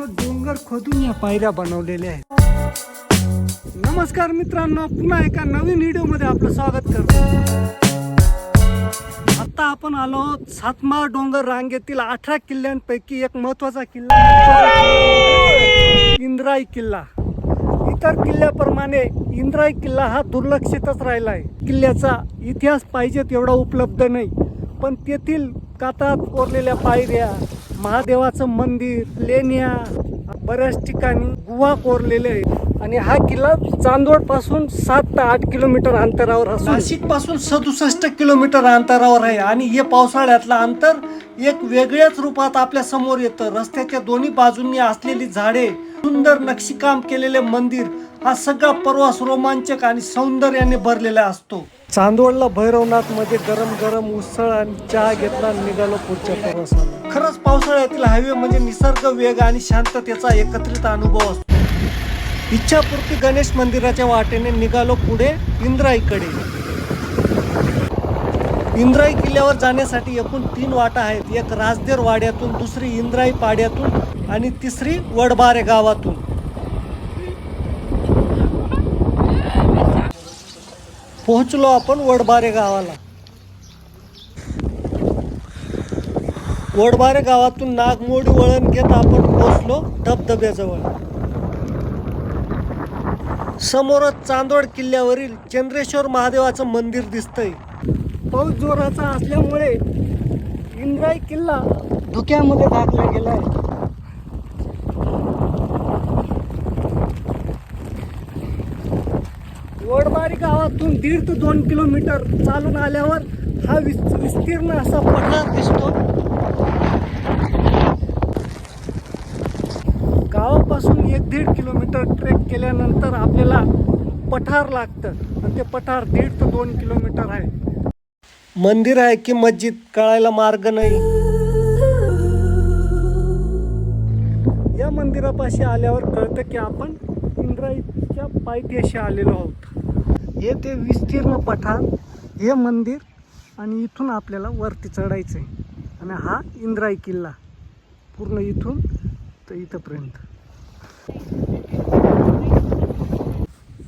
पूर्ण डोंगर खोदून या पायऱ्या बनवलेल्या आहेत. नमस्कार मित्रांनो पुन्हा एका नवीन व्हिडिओमध्ये आपलं स्वागत करतो. आता आपण आलो सातमाळ सातमा डोंगर रांगेतील अठरा किल्ल्यांपैकी एक महत्त्वाचा किल्ला. इंद्राई किल्ला. इतर किल्ल्याप्रमाणे इंद्राई किल्ला हा दुर्लक्षितच राहिला आहे. किल्ल्याचा इतिहास पाहिजे तेवढा उपलब्ध नाही. पण तेथील कातात कोरलेल्या पायऱ्या महादेवाचं मंदिर लेण्या बऱ्याच ठिकाणी गुहा कोरलेले आहे आणि हा किल्ला चांदोडपासून सात ते आठ किलोमीटर अंतरावर नाशिकपासून सदुसष्ट किलोमीटर अंतरावर आहे. आणि हे पावसाळ्यातलं अंतर एक वेगळ्याच रूपात आपल्यासमोर येतं. रस्त्याच्या दोन्ही बाजूंनी असलेली झाडे सुंदर नक्षीकाम केलेले मंदिर हा सगळा प्रवास रोमांचक आणि सौंदर्याने भरलेला असतो. चांदोडला भैरवनाथमध्ये गरम गरम उसळ आणि चहा घेतला आणि निघालो पुढच्या प्रवासाला. खरंच पावसाळ्यातील हायवे म्हणजे निसर्ग वेग आणि शांततेचा एकत्रित अनुभव असतो. इच्छापूर्ती गणेश मंदिराच्या वाटेने निघालो पुढे इंद्राईकडे. इंद्राई किल्ल्यावर जाण्यासाठी एकूण तीन वाटा आहेत. एक राजदेर वाड्यातून दुसरी इंद्राई पाड्यातून आणि तिसरी वडबारे गावातून. पोहोचलो आपण वडबारे गावाला. वडबारे गावातून नागमोडी वळण घेत आपण पोहोचलो धबधब्याजवळ. समोरच चांदोड किल्ल्यावरील चंद्रेश्वर महादेवाचं मंदिर दिसतंय. पाऊस जोराचा असल्यामुळे इंद्राई किल्ला धुक्यामध्ये दाखला गेला आहे वडबारी गावातून दीड ते दोन किलोमीटर चालून आल्यावर हा विस विस्तीर्ण असा पठार दिसतो. गावापासून एक दीड किलोमीटर ट्रेक केल्यानंतर आपल्याला पठार लागतं. आणि ते पठार दीड ते दोन किलोमीटर आहे. मंदिर आहे की मस्जिद? कळायला मार्ग नाही. या मंदिरापाशी आल्यावर कळतं की आपण इंद्राईच्या पायथ्याशी आलेलो आहोत. हे ते विस्तीर्ण पठार हे मंदिर आणि इथून आपल्याला वरती चढायचं आहे आणि हा इंद्राई किल्ला पूर्ण इथून तर इथंपर्यंत.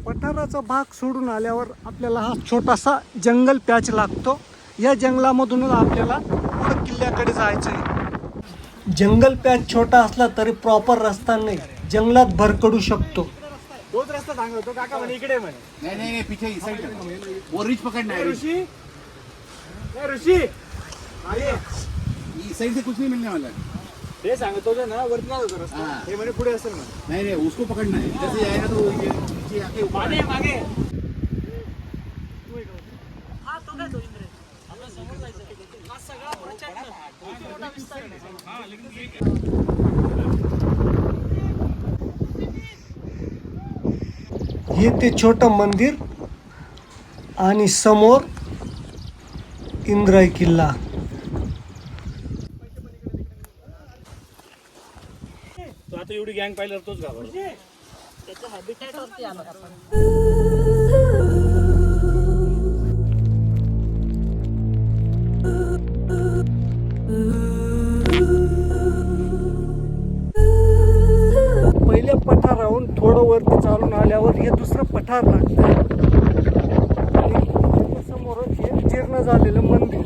पठाराचा भाग सोडून आल्यावर आपल्याला हा छोटासा जंगल पॅच लागतो. या जंगलामधूनच आपल्याला पुढं किल्ल्याकडे जायचं आहे जंगल पॅच छोटा असला तरी प्रॉपर रस्ता नाही. जंगलात भरकडू शकतो. तोच रस्ता सांगतो काका म्हणे इकडे म्हणे. नहीं नहीं नहीं पीछे इस साइड वो रिच पकड़ना है ऋषी. ए, ऋषी. इस साइड से कुछ नहीं मिलने वाला है. ते सांगतो जे ना वरती होतो रस्ता. हा. हे म्हणे पुढे असेल म्हणे. नहीं नहीं उसको पकड़ना है. इधर से जाएगा तो ये नीचे आके ऊपर मागे मागे. हे ते छोटं मंदिर आणि समोर इंद्राई किल्ला. तो आता एवढी गँग पाहिल्यावर तोच घाबरतो. पहिल्या लागतं आणि समोरच हे जीर्ण झालेलं मंदिर.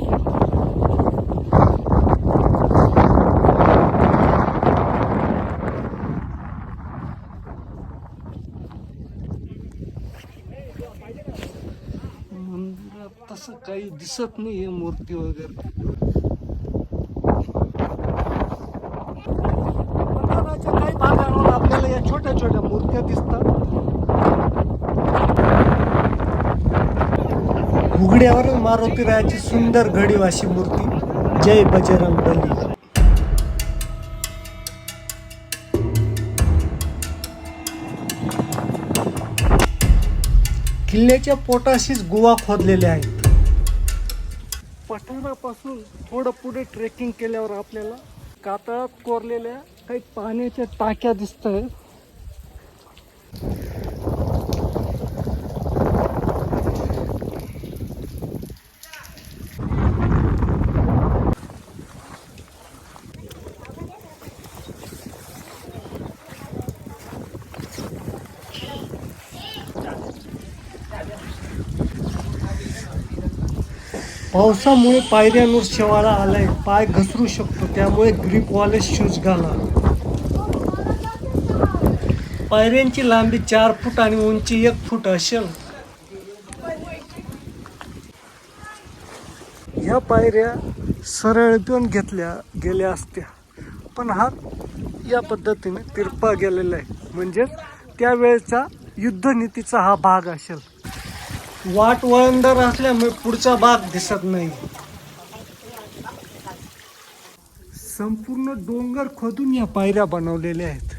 तसं काही दिसत नाही मूर्ती वगैरे. काही भागांवर आपल्याला या छोट्या छोट्या मूर्त्या दिसतात. उघड्यावर मारुती रायाची सुंदर घडीवाशी मूर्ती. जय बजरंग बली. किल्ल्याच्या पोटाशीच गुवा खोदलेल्या आहेत. पठारापासून थोडं पुढे ट्रेकिंग केल्यावर आपल्याला कातळात कोरलेल्या काही पाण्याच्या टाक्या दिसत आहेत पावसामुळे पायऱ्यांवर शेवाळा आलाय पाय घसरू शकतो त्यामुळे ग्रीपवाले शूज घाला. पायऱ्यांची लांबी चार फूट आणि उंची एक फूट असेल. ह्या पायऱ्या सरळ पण घेतल्या गेल्या असत्या. पण हा या पद्धतीने तिरपा गेलेला आहे. म्हणजेच त्यावेळेचा युद्धनीतीचा हा भाग असेल. वाट वळंदर असल्यामुळे पुढचा भाग दिसत नाही. संपूर्ण डोंगर खोदून या पायऱ्या बनवलेल्या आहेत.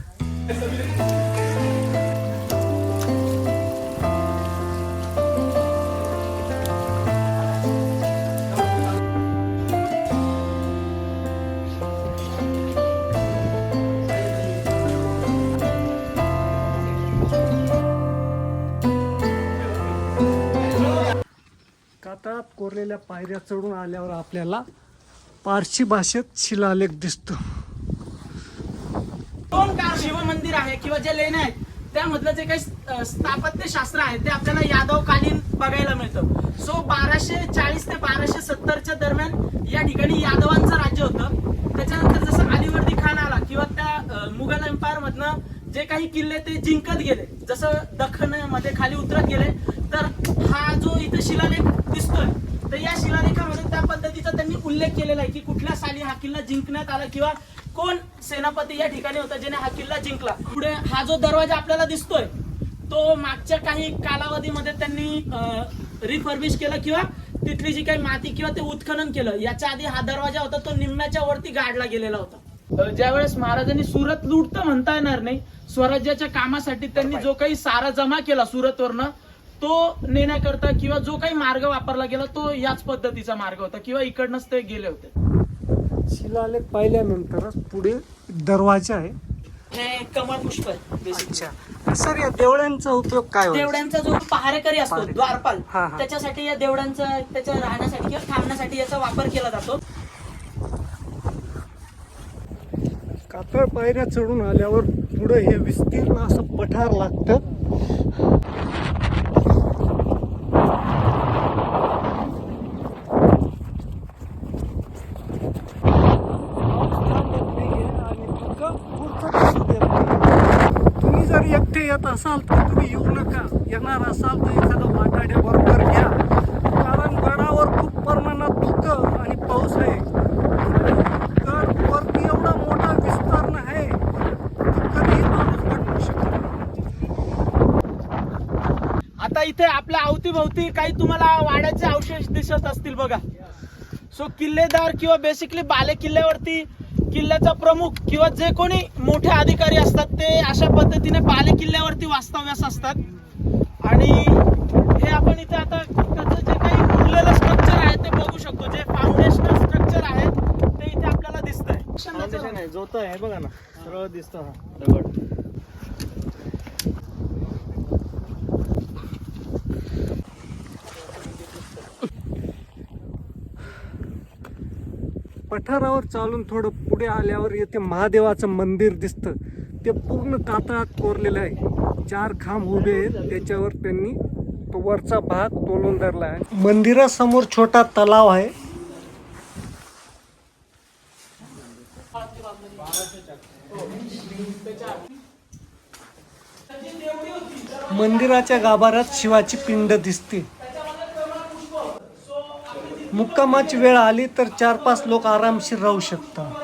कोरलेल्या पायऱ्या चढून आल्यावर आपल्याला पारशी भाषेत शिलालेख दिसतो. दोन का आहे किंवा जे लेण्या आहेत त्यामधलं जे काही स्थापत्य शास्त्र आहे ते आपल्याला यादवकालीन बघायला मिळतं. सो बाराशे चाळीस ते बाराशे सत्तरच्या दरम्यान या ठिकाणी यादवांचं राज्य होतं. त्याच्यानंतर जसं अलिवर्दी खान आला किंवा त्या मुघल एम्पायर मधनं जे काही किल्ले ते जिंकत गेले जसं दखनमध्ये खाली उतरत गेले तर हा जो इथं शिलालेख दिसतोय तर या शिलालेखामध्ये त्या पद्धतीचा त्यांनी उल्लेख केलेला आहे की कुठल्या साली हा किल्ला जिंकण्यात आला किंवा कोण सेनापती या ठिकाणी होता ज्याने हा किल्ला जिंकला? पुढे हा जो दरवाजा आपल्याला दिसतोय तो मागच्या काही कालावधीमध्ये त्यांनी रिफर्बिश केलं किंवा तिथली जी काही माती किंवा ते उत्खनन केलं याच्या आधी हा दरवाजा होता तो निम्म्याच्या वरती गाडला गेलेला होता. ज्यावेळेस महाराजांनी सुरत लुटतं म्हणता येणार नाही स्वराज्याच्या कामासाठी त्यांनी जो काही सारा जमा केला सुरतवरनं तो नेण्याकरता किंवा जो काही मार्ग वापरला गेला तो याच पद्धतीचा मार्ग होता किंवा इकडनंच ते गेले होते शिलालेख पाहिल्यानंतरच पुढे दरवाजा आहे हे कमळ पुष्प. अच्छा सर या देवळ्यांचा उपयोग काय देवड्यांचा जो पहारेकरी असतो. द्वारपाल हा, हा. त्याच्यासाठी या देवड्यांचा त्याच्या राहण्यासाठी किंवा थांबण्यासाठी याचा वापर केला जातो कातळ पायऱ्या चढून आल्यावर पुढे हे विस्तीर्ण असं पठार लागतं तुम्ही जर करत असाल तर तुम्ही येऊ नका. येणार असाल तर एखादं वाटाड्या बरोबर घ्या. कारण गडावर खूप प्रमाणात धुकं आणि पाऊस आहे. तर वरती एवढा मोठा विस्तारण आहे माणूस पडू शकतो. आता इथे आपल्या अवतीभोवती काही तुम्हाला वाड्याचे अवशेष दिसत असतील बघा. सो किल्लेदार किंवा बेसिकली बाले किल्ल्यावरती किल्ल्याचा प्रमुख किंवा जे कोणी मोठे अधिकारी असतात ते अशा पद्धतीने बाले किल्ल्यावरती वास्तव्यास असतात. आणि हे आपण इथे आता त्याचं जे काही उरलेलं स्ट्रक्चर आहे ते बघू शकतो. जे फाउंडेशनल स्ट्रक्चर आहे ते इथे आपल्याला दिसतंय. जोत आहे बघा ना. सरळ दिसतो हा. दगड पठारावर चालून थोडं पुढे आल्यावर येथे महादेवाचं मंदिर दिसतं. ते पूर्ण कातळात कोरलेलं आहे. चार खांब उभे आहेत. त्याच्यावर त्यांनी तो वरचा भाग तोलून धरला आहे. मंदिरासमोर छोटा तलाव आहे. मंदिराच्या गाभाऱ्यात शिवाची पिंड दिसते. मुक्कामाची वेळ आली तर चार पाच लोक आरामशीर राहू शकतात.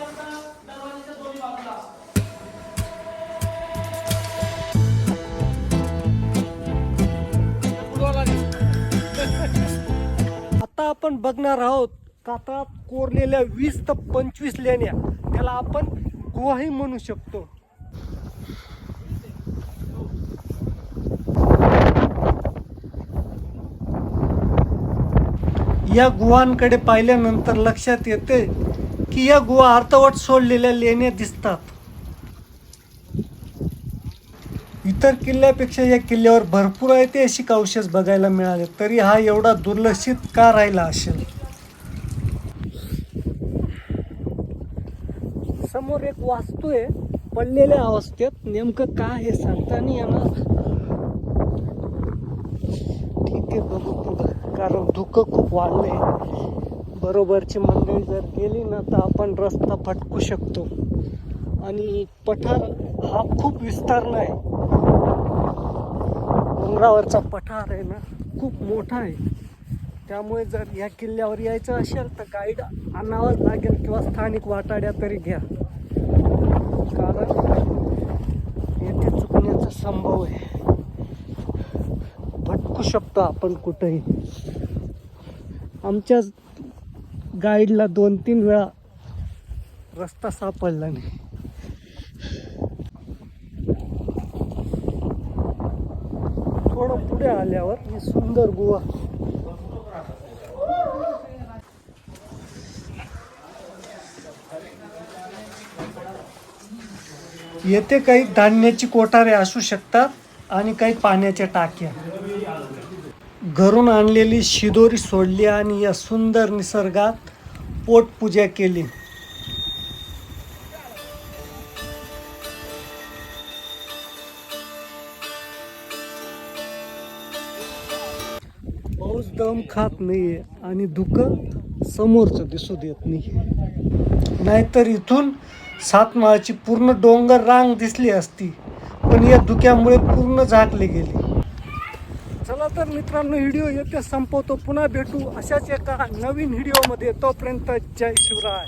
आपण बघणार आहोत कातळात कोरलेल्या वीस ते पंचवीस लेण्या. त्याला आपण गुहाही म्हणू शकतो. या गुहांकडे पाहिल्यानंतर लक्षात येते की या गुहा अर्धवट सोडलेल्या लेण्या दिसतात. इतर किल्ल्यापेक्षा या किल्ल्यावर भरपूर ऐतिहासिक अवशेष बघायला मिळाले तरी हा एवढा दुर्लक्षित का राहिला असेल? समोर एक वास्तू आहे पडलेल्या अवस्थेत नेमकं का हे सांगता नाही येणार. ठीक आहे बघू पुढं. कारण धुकं खूप वाढलंय. बरोबरची मंडळी जर गेली ना तर आपण रस्ता फटकू शकतो. आणि पठार हा खूप विस्तार नाही डोंगरावरचा पठार आहे ना खूप मोठा आहे. त्यामुळे जर या किल्ल्यावर यायचं असेल तर गाईड आणावाच लागेल किंवा स्थानिक वाटाड्या तरी घ्या. कारण येथे चुकण्याचा संभव आहे. भटकू शकतो आपण कुठेही. आमच्याच गाईडला दोन तीन वेळा रस्ता सापडला नाही. थोडं पुढे आल्यावर ही सुंदर गुहा. येथे काही धान्याची कोठारे असू शकतात आणि काही पाण्याच्या टाक्या. घरून आणलेली शिदोरी सोडली आणि या सुंदर निसर्गात पोटपूजा केली. खात नाहीये आणि धुकं समोरचं दिसू देत नाही नाहीतर इथून सातमाळाची पूर्ण डोंगर रांग दिसली असती पण या धुक्यामुळे पूर्ण झाकली गेली. चला तर मित्रांनो व्हिडिओ येथे संपवतो. पुन्हा भेटू अशाच एका नवीन व्हिडिओमध्ये. तोपर्यंत जय शिवराय.